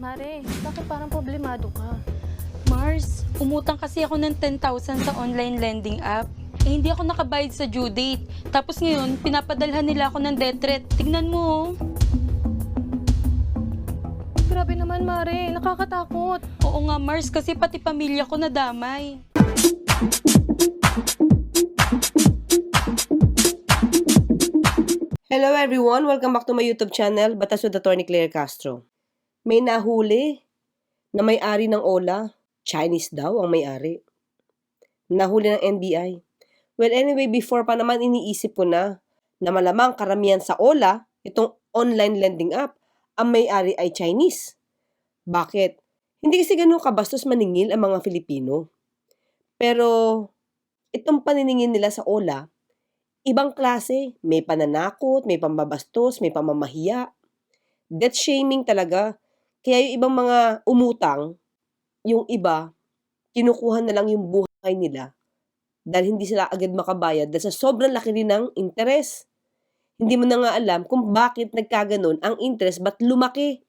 Mare, bakit parang problemado ka? Mars, umutang kasi ako ng 10,000 sa online lending app. Eh, hindi ako nakabayad sa due date. Tapos ngayon, pinapadalhan nila ako ng death threat. Tignan mo, oh. Grabe naman, Mare. Nakakatakot. Oo nga, Mars, kasi pati pamilya ko nadamay. Hello everyone! Welcome back to my YouTube channel, Batas with Attorney Claire Castro. May nahuli na may-ari ng Ola. Chinese daw ang may-ari. Nahuli ng NBI. Well anyway, before pa naman iniisip ko na na malamang karamihan sa Ola, itong online lending app, ang may-ari ay Chinese. Bakit? Hindi kasi ganun kabastos maningil ang mga Filipino. Pero itong paniningil nila sa Ola, ibang klase. May pananakot, may pambabastos, may pamamahiya. Death shaming talaga. Kaya yung ibang mga umutang, yung iba, kinukuha na lang yung buhay nila dahil hindi sila agad makabayad dahil sa sobrang laki rin ng interest. Hindi mo na nga alam kung bakit nagkaganon ang interest ba't lumaki.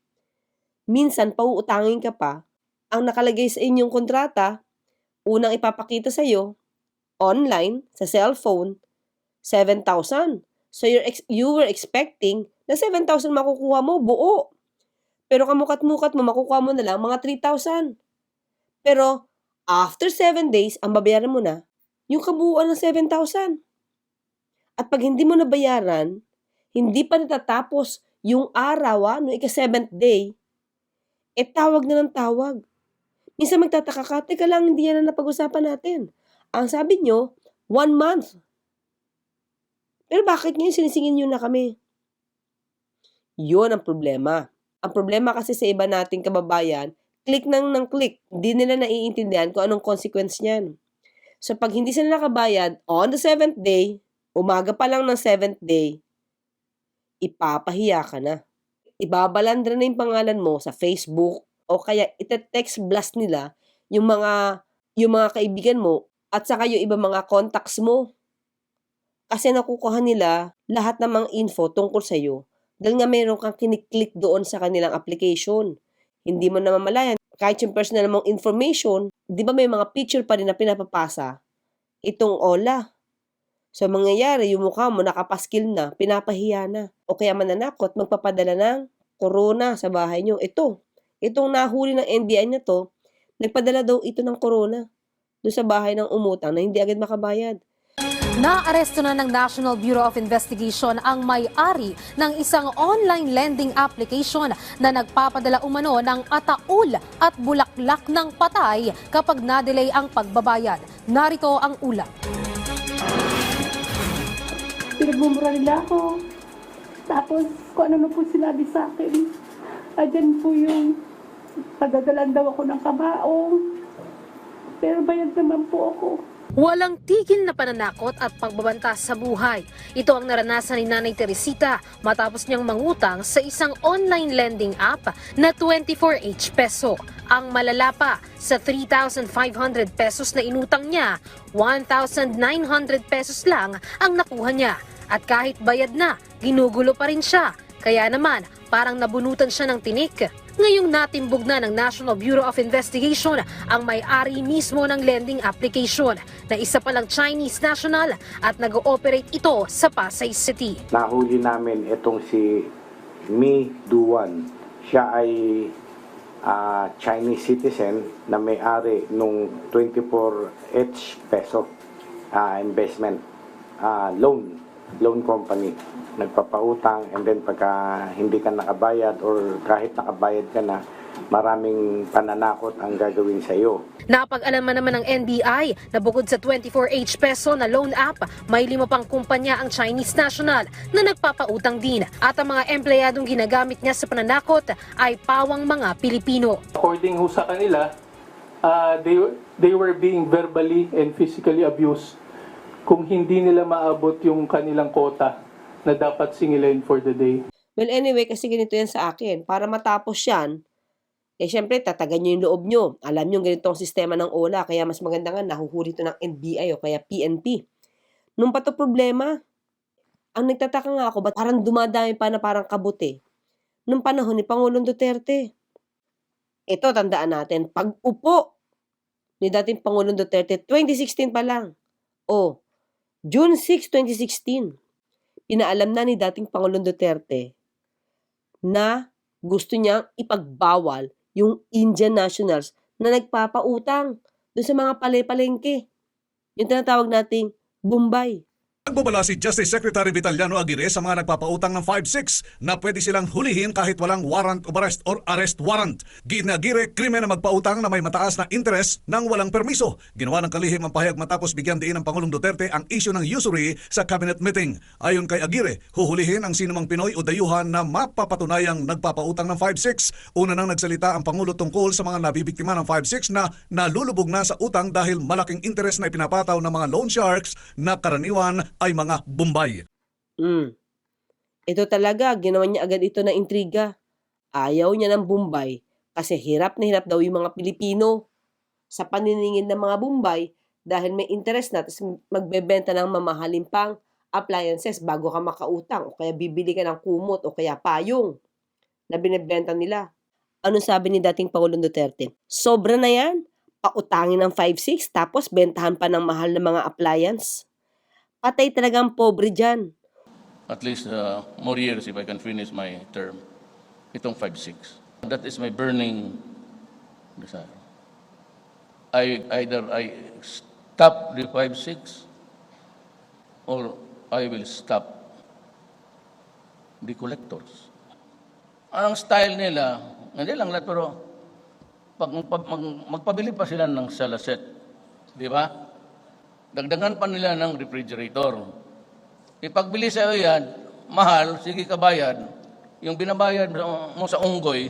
Minsan, pauutangin ka pa, ang nakalagay sa inyong kontrata, unang ipapakita sa iyo, online, sa cellphone, 7,000. So you're ex- you were expecting na 7,000 makukuha mo buo. Pero kamukat-mukat mo, makukuha mo na lang mga 3,000. Pero after 7 days, ang babayaran mo na yung kabuuan ng 7,000. At pag hindi mo nabayaran, hindi pa natatapos yung araw, ah, no ika-7th day, eh tawag na ng tawag. Minsan magtataka ka, teka lang, hindi yan ang napag-usapan natin. Ang sabi nyo, one month. Pero bakit ngayon sinisingin nyo na kami? Yun ang problema. Ang problema kasi sa iba nating kababayan, click nang ng click. Hindi nila naiintindihan kung anong consequence niyan. So pag hindi sila nakabayad, on the seventh day, umaga pa lang ng seventh day, ipapahiya ka na. Ibabalandra na yung pangalan mo sa Facebook o kaya ite-text blast nila yung mga yung mga kaibigan mo at saka yung ibang mga contacts mo kasi nakukuha nila lahat ng mga info tungkol sa iyo dahil nga meron kang kiniklik doon sa kanilang application. Hindi mo namamalayan. Kahit yung personal mong information, di ba may mga picture pa rin na pinapapasa? Itong Ola. So, mangyayari, yung mukha mo nakapaskil na, pinapahiya na. O kaya mananakot, magpapadala ng corona sa bahay nyo. Ito, itong nahuli ng NBI na to, nagpadala daw ito ng corona doon sa bahay ng umutang na hindi agad makabayad. Naaresto na ng National Bureau of Investigation ang may-ari ng isang online lending application na nagpapadala umano ng ataul at bulaklak ng patay kapag na-delay ang pagbabayad. Narito ang ulat. Pinagmumura nila ako. Tapos, kung ano na po sinabi sa akin, andyan po yung pagdadalan daw ako ng kabaong. Pero bayad naman po ako. Walang tigil na pananakot at pagbabanta sa buhay. Ito ang naranasan ni Nanay Teresita matapos niyang mangutang sa isang online lending app na 24H peso. Ang malala pa, sa 3,500 pesos na inutang niya, 1,900 pesos lang ang nakuha niya. At kahit bayad na, ginugulo pa rin siya. Kaya naman, parang nabunutan siya ng tinik. Ngayong natimbog na ng National Bureau of Investigation ang may-ari mismo ng lending application na isa palang Chinese national at nag-ooperate ito sa Pasay City. nahuli namin itong si Mi Duan. Siya ay ah, Chinese citizen na may-ari nung 24H peso ah, investment ah, loan loan company nagpapautang and then pagka hindi ka nakabayad or kahit nakabayad ka na maraming pananakot ang gagawin sa iyo Napag-alaman naman ng NBI na bukod sa 24H peso na loan app, may lima pang kumpanya ang Chinese national na nagpapautang din at ang mga empleyadong ginagamit niya sa pananakot ay pawang mga Pilipino. according ho sa kanila, uh, they, they were being verbally and physically abused kung hindi nila maabot yung kanilang quota na dapat singilin for the day. Well, anyway, kasi ganito yan sa akin. Para matapos yan, eh syempre, tatagan nyo yung loob nyo. Alam nyo ganito ang sistema ng OLA, kaya mas maganda nga nahuhuli ito ng NBI o kaya PNP. Nung pa to problema, ang nagtataka nga ako, ba't parang dumadami pa na parang kabuti? Nung panahon ni Pangulong Duterte. Ito, tandaan natin, pag-upo ni dating Pangulong Duterte, 2016 pa lang. O, June 6, 2016, pinaalam na ni dating Pangulong Duterte na gusto niyang ipagbawal yung Indian nationals na nagpapautang doon sa mga pale-palengke. Yung tinatawag nating Bombay. Nagbabala si Justice Secretary Vitaliano Aguirre sa mga nagpapautang ng 5-6 na pwede silang hulihin kahit walang warrant of arrest or arrest warrant. Aguirre, krimen na magpautang na may mataas na interest nang walang permiso. Ginawa ng kalihim ang pahayag matapos bigyan diin ng Pangulong Duterte ang issue ng usury sa cabinet meeting. Ayon kay Aguirre, huhulihin ang sinumang Pinoy o dayuhan na mapapatunayang nagpapautang ng 5-6. Una nang nagsalita ang Pangulo tungkol sa mga nabibiktima ng 5-6 na nalulubog na sa utang dahil malaking interest na ipinapataw ng mga loan sharks na karaniwan ay mga Bombay. Mm. Ito talaga, ginawa niya agad ito na intriga. Ayaw niya ng Bombay kasi hirap na hirap daw yung mga Pilipino sa paniningin ng mga Bombay dahil may interest na tapos magbebenta ng mamahalin pang appliances bago ka makautang o kaya bibili ka ng kumot o kaya payong na binibenta nila. Ano sabi ni dating Pangulong Duterte? Sobra na yan. Pautangin ng 5-6 tapos bentahan pa ng mahal na mga appliance. Patay talagang pobre dyan. at least uh, more years if I can finish my term. Itong 5-6. That is my burning desire. I, either I stop the 5-6 or I will stop the collectors. Ang style nila, hindi lang lahat, pero pag mag- magpabili pa sila ng salaset, di ba? Dagdagan pa nila ng refrigerator. Ipagbili sa iyo yan, mahal, sige ka bayad. Yung binabayad mo sa unggoy,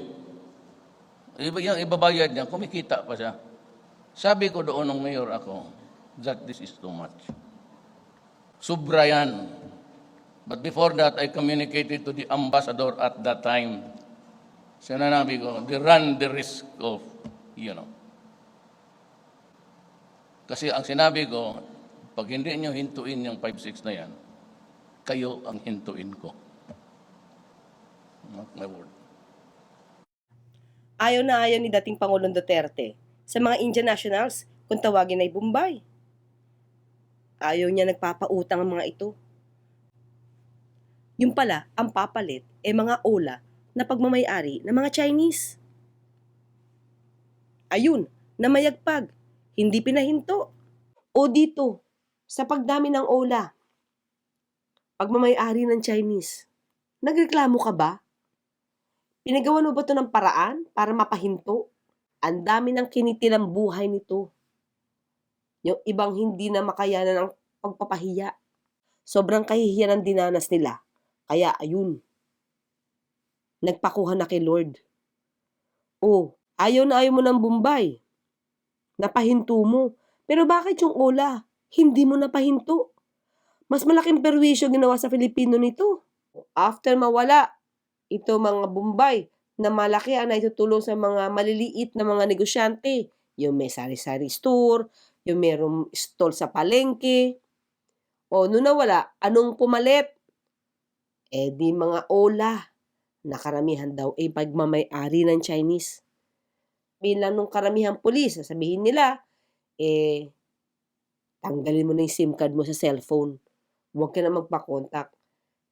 yung ibabayad niya, kumikita pa siya. Sabi ko doon ng mayor ako, that this is too much. Sobra yan. But before that, I communicated to the ambassador at that time. Sinanabi ko, they run the risk of, you know. Kasi ang sinabi ko, pag hindi nyo hintuin yung 5-6 na yan, kayo ang hintuin ko. Mark my word. Ayaw na ayaw ni dating Pangulong Duterte sa mga Indian nationals kung tawagin ay Bombay. Ayaw niya nagpapautang ang mga ito. Yung pala, ang papalit ay mga ola na pagmamayari ng mga Chinese. Ayun, namayagpag, hindi pinahinto. O dito, sa pagdami ng ola, pagmamayari ng Chinese, nagreklamo ka ba? Pinagawa mo ba ito ng paraan para mapahinto? Ang dami ng kinitilang buhay nito. Yung ibang hindi na makayanan ng pagpapahiya. Sobrang kahihiyan ng dinanas nila. Kaya ayun. Nagpakuha na kay Lord. Oh, ayaw na ayaw mo ng Bombay. Napahinto mo. Pero bakit yung Ola, hindi mo napahinto? Mas malaking perwisyo ginawa sa Filipino nito. After mawala, ito mga Bombay na malaki ang naitutulong sa mga maliliit na mga negosyante. Yung may sari-sari store, yung merong stall sa palengke. O, nung nawala, anong pumalit? Eh di mga ola na karamihan daw ay pagmamayari ng Chinese. Bilang nung karamihan pulis, sasabihin nila, eh, tanggalin mo na yung SIM card mo sa cellphone. Huwag ka na magpa-contact.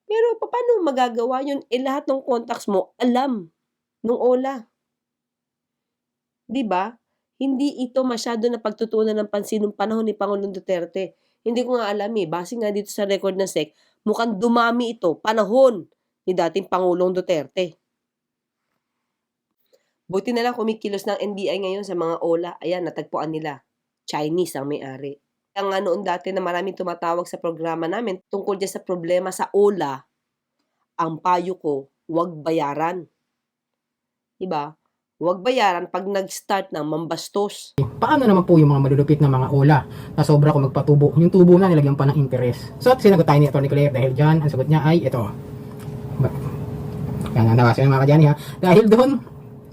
Pero paano magagawa yun? Eh lahat ng contacts mo, alam nung Ola. 'Di ba? Hindi ito masyado na pagtutunan ng pansin nung panahon ni Pangulong Duterte. Hindi ko nga alam eh. Base nga dito sa record ng SEC, mukhang dumami ito panahon ni dating Pangulong Duterte. Buti na lang kumikilos ng NBI ngayon sa mga Ola. Ayan, natagpuan nila. Chinese ang may-ari. Ang nga noon dati na maraming tumatawag sa programa namin tungkol dyan sa problema sa Ola, ang payo ko, huwag bayaran. Diba? Huwag bayaran pag nag-start ng mambastos. Paano naman po yung mga malulupit na mga ola na sobra ko magpatubo? Yung tubo na nilagyan pa ng interest. So, sinagot tayo ni Atty. Claire dahil dyan, ang sagot niya ay ito. Ba- Yan ang nawasin mga kadyani ha. Dahil doon,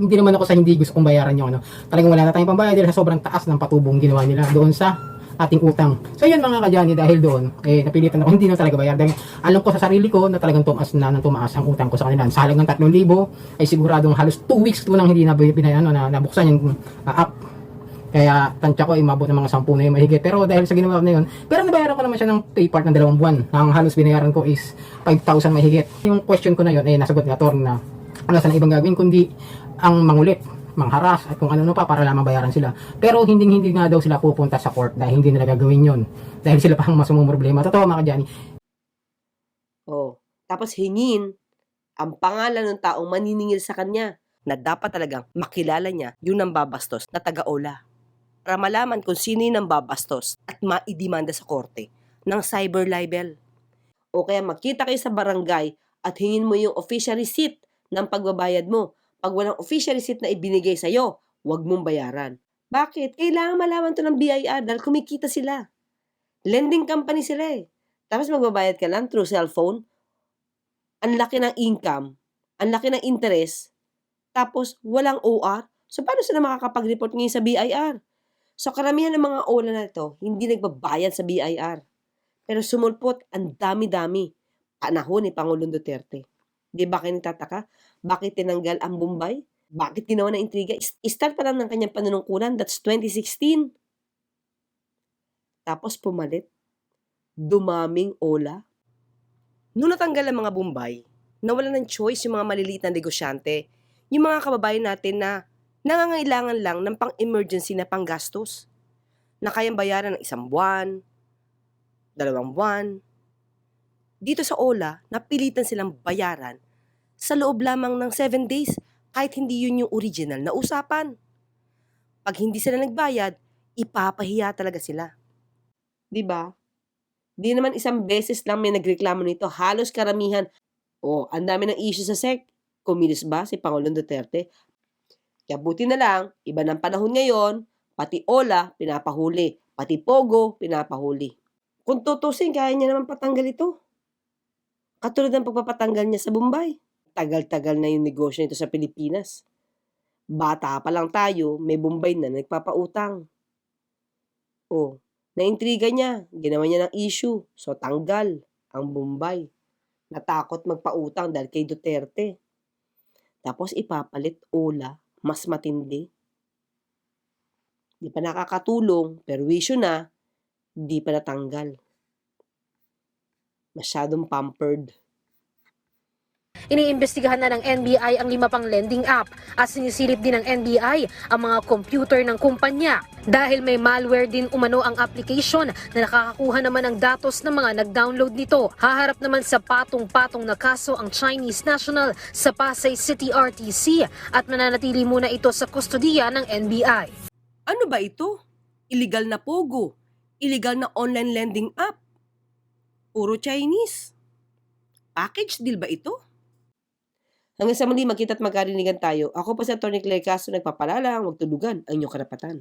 hindi naman ako sa hindi gusto kong bayaran yung ano. Talagang wala na tayong pambayad dahil sa sobrang taas ng patubong ginawa nila doon sa ating utang. So yun mga kadyani dahil doon, eh, napilitan ako hindi na talaga bayar dahil alam ko sa sarili ko na talagang tumaas na ng tumaas ang utang ko sa kanila. Sa halagang 3,000 ay siguradong halos 2 weeks ko nang hindi na binayano na nabuksan yung uh, app. Kaya tansya ko ay mabot ng mga 10 na yung mahigit. Pero dahil sa ginawa na yun, pero nabayaran ko naman siya ng pay part ng dalawang buwan. Ang halos binayaran ko is 5,000 mahigit. Yung question ko na yun, eh, nasagot ni Ator na wala sana ibang gagawin kundi ang mangulit, mangharas at kung ano-ano pa para lamang bayaran sila. Pero hindi hindi nga daw sila pupunta sa court dahil hindi nila gagawin yon Dahil sila pa ang mas problema. Totoo mga kadyani. Oh, tapos hingin ang pangalan ng taong maniningil sa kanya na dapat talagang makilala niya yung nambabastos na taga-ola. Para malaman kung sino yung nambabastos at maidimanda sa korte ng cyber libel. O kaya makita kayo sa barangay at hingin mo yung official receipt ng pagbabayad mo. Pag walang official receipt na ibinigay sa'yo, huwag mong bayaran. Bakit? Kailangan malaman to ng BIR dahil kumikita sila. Lending company sila eh. Tapos magbabayad ka lang through cellphone. Ang laki ng income, ang laki ng interest, tapos walang OR. So paano sila makakapag-report ngayon sa BIR? So karamihan ng mga OLA na ito, hindi nagbabayad sa BIR. Pero sumulpot ang dami-dami panahon ni Pangulong Duterte. Di ba kayo nagtataka? Bakit tinanggal ang Bombay? Bakit ginawa ng intriga? Start pa lang ng kanyang panunungkulan, that's 2016. Tapos pumalit. Dumaming ola. Noong natanggal ang mga Bombay, nawala ng choice yung mga maliliit na negosyante, yung mga kababayan natin na nangangailangan lang ng pang-emergency na panggastos, na kayang bayaran ng isang buwan, dalawang buwan. Dito sa OLA, napilitan silang bayaran sa loob lamang ng 7 days kahit hindi yun yung original na usapan. Pag hindi sila nagbayad, ipapahiya talaga sila. 'Di ba? Di naman isang beses lang may nagreklamo nito. Halos karamihan. O, ang dami ng issue sa SEC. Kumilos ba si Pangulong Duterte? Kaya buti na lang, iba ng panahon ngayon, pati Ola, pinapahuli. Pati Pogo, pinapahuli. Kung tutusin, kaya niya naman patanggal ito. Katulad ng pagpapatanggal niya sa Bombay. Tagal-tagal na yung negosyo nito sa Pilipinas. Bata pa lang tayo, may Bombay na nagpapautang. O, Naintriga niya, ginawa niya ng issue, so tanggal ang Bombay. Natakot magpautang dahil kay Duterte. Tapos ipapalit Ola, mas matindi. Di pa nakakatulong, perwisyo na, di pa natanggal. Masyadong pampered. Iniimbestigahan na ng NBI ang lima pang lending app at sinisilip din ng NBI ang mga computer ng kumpanya dahil may malware din umano ang application na nakakakuha naman ng datos ng mga nag-download nito. Haharap naman sa patong-patong na kaso ang Chinese national sa Pasay City RTC at mananatili muna ito sa kustodiya ng NBI. Ano ba ito? Illegal na Pogo. Illegal na online lending app. Puro Chinese. Package deal ba ito? Hanggang sa muli, magkita at magkarinigan tayo. Ako pa si Atty. Claire Castro, nagpapalala, huwag tulugan ang inyong karapatan.